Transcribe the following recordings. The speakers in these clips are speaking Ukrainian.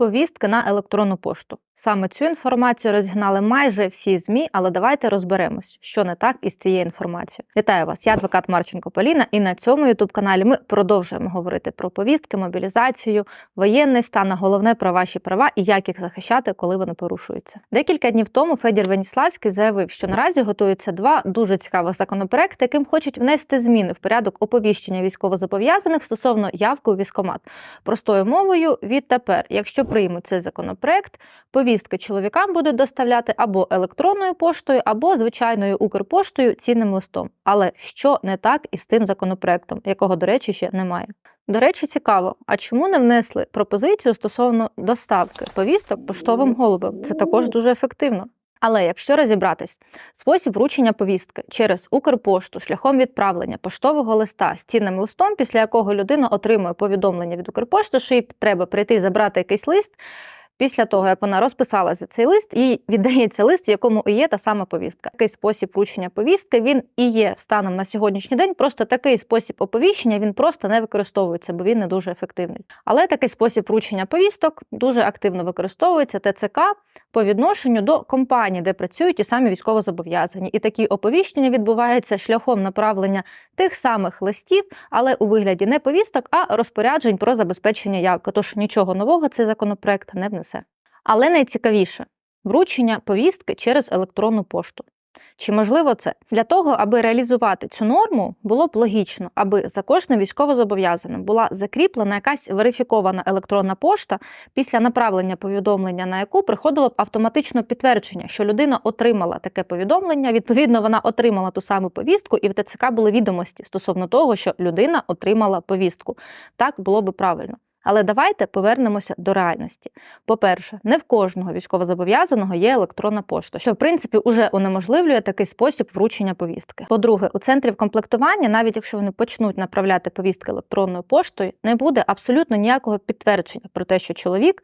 Повістки на електронну пошту. Саме цю інформацію розігнали майже всі ЗМІ, але давайте розберемось, що не так із цією інформацією. Вітаю вас, я адвокат Марченко Поліна, і на цьому youtube каналі ми продовжуємо говорити про повістки, мобілізацію, воєнний стан, а головне про ваші права і як їх захищати, коли вони порушуються. Декілька днів тому Федір Веніславський заявив, що наразі готуються два дуже цікавих законопроекти, яким хочуть внести зміни в порядок оповіщення військовозобов'язаних стосовно явки у військкомат. Простою мовою відтепер, якщо приймуть цей законопроект, повістки чоловікам будуть доставляти або електронною поштою, або звичайною Укрпоштою цінним листом. Але що не так із цим законопроектом, якого, до речі, ще немає? До речі, цікаво, а чому не внесли пропозицію стосовно доставки повісток поштовим голубем? Це також дуже ефективно. Але якщо розібратись, спосіб вручення повістки через Укрпошту шляхом відправлення поштового листа з цінним листом, після якого людина отримує повідомлення від Укрпошти, що їй треба прийти забрати якийсь лист. Після того, як вона розписала за цей лист, їй віддається лист, в якому і є та сама повістка. Такий спосіб вручення повістки він і є станом на сьогоднішній день. Просто такий спосіб оповіщення він просто не використовується, бо він не дуже ефективний. Але такий спосіб вручення повісток дуже активно використовується ТЦК по відношенню до компаній, де працюють ті самі військовозобов'язані. І такі оповіщення відбуваються шляхом направлення тих самих листів, але у вигляді не повісток, а розпоряджень про забезпечення явки. Тож нічого нового цей законопроект не внесе. Але найцікавіше вручення повістки через електронну пошту. Чи можливо це для того, аби реалізувати цю норму, було б логічно, аби за кожним військовозобов'язаним була закріплена якась верифікована електронна пошта, після направлення повідомлення, на яку приходило б автоматично підтвердження, що людина отримала таке повідомлення. Відповідно, вона отримала ту саму повістку, і в ТЦК були відомості стосовно того, що людина отримала повістку. Так було би правильно. Але давайте повернемося до реальності. По-перше, не в кожного військовозобов'язаного є електронна пошта, що в принципі уже унеможливлює такий спосіб вручення повістки. По-друге, у центрів комплектування, навіть якщо вони почнуть направляти повістки електронною поштою, не буде абсолютно ніякого підтвердження про те, що чоловік.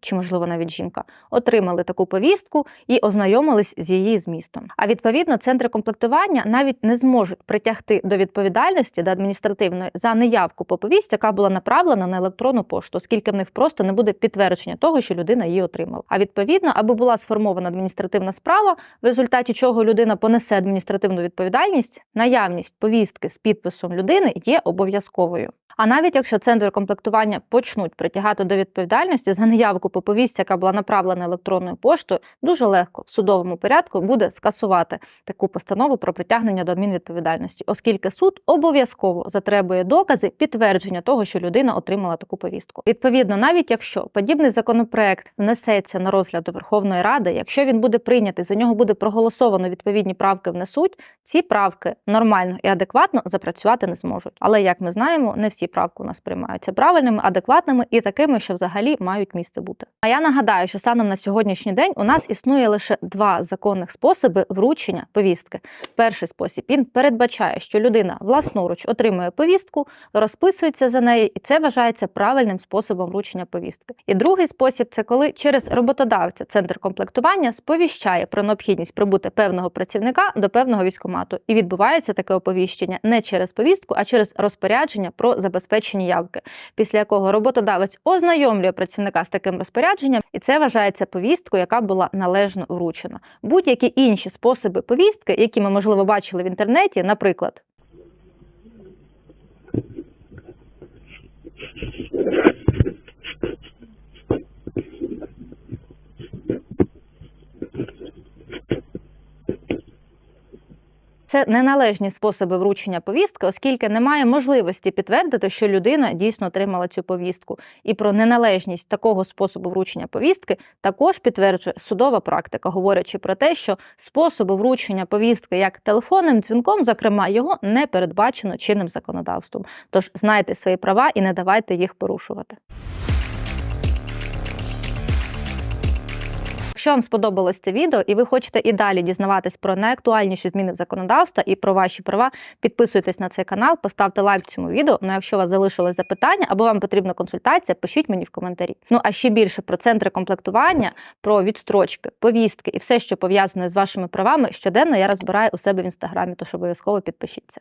Чи, можливо, навіть жінка, отримали таку повістку і ознайомились з її змістом. А відповідно, центри комплектування навіть не зможуть притягти до відповідальності до адміністративної за неявку по повістці, яка була направлена на електронну пошту, оскільки в них просто не буде підтвердження того, що людина її отримала. А відповідно, аби була сформована адміністративна справа, в результаті чого людина понесе адміністративну відповідальність, наявність повістки з підписом людини є обов'язковою. А навіть якщо центри комплектування почнуть притягати до відповідальності за неявку по повістці, яка була направлена електронною поштою, дуже легко в судовому порядку буде скасувати таку постанову про притягнення до адмінвідповідальності, оскільки суд обов'язково затребує докази підтвердження того, що людина отримала таку повістку. Відповідно, навіть якщо подібний законопроект внесеться на розгляд до Верховної Ради, якщо він буде прийнятий, за нього буде проголосовано відповідні правки внесуть, ці правки нормально і адекватно запрацювати не зможуть. Але як ми знаємо, не всі правки у нас приймаються правильними, адекватними і такими, що взагалі мають місце бути. А я нагадаю, що станом на сьогоднішній день у нас існує лише два законних способи вручення повістки. Перший спосіб він передбачає, що людина власноруч отримує повістку, розписується за неї, і це вважається правильним способом вручення повістки. І другий спосіб це коли через роботодавця центр комплектування сповіщає про необхідність прибути певного працівника до певного військомату. І відбувається таке оповіщення не через повістку, а через розпорядження про забезпечення явки, після якого роботодавець ознайомлює працівника з таким розпорядженням, і це вважається повісткою, яка була належно вручена. Будь-які інші способи повістки, які ми можливо бачили в інтернеті, наприклад. Це неналежні способи вручення повістки, оскільки немає можливості підтвердити, що людина дійсно отримала цю повістку. І про неналежність такого способу вручення повістки також підтверджує судова практика, говорячи про те, що способу вручення повістки як телефонним дзвінком, зокрема, його не передбачено чинним законодавством. Тож знайте свої права і не давайте їх порушувати. Якщо вам сподобалось це відео і ви хочете і далі дізнаватись про найактуальніші зміни в законодавства і про ваші права, підписуйтесь на цей канал, поставте лайк цьому відео. Ну, якщо у вас залишилось запитання або вам потрібна консультація, пишіть мені в коментарі. Ну а ще більше про центри комплектування, про відстрочки, повістки і все, що пов'язане з вашими правами, щоденно я розбираю у себе в інстаграмі, тож обов'язково підпишіться.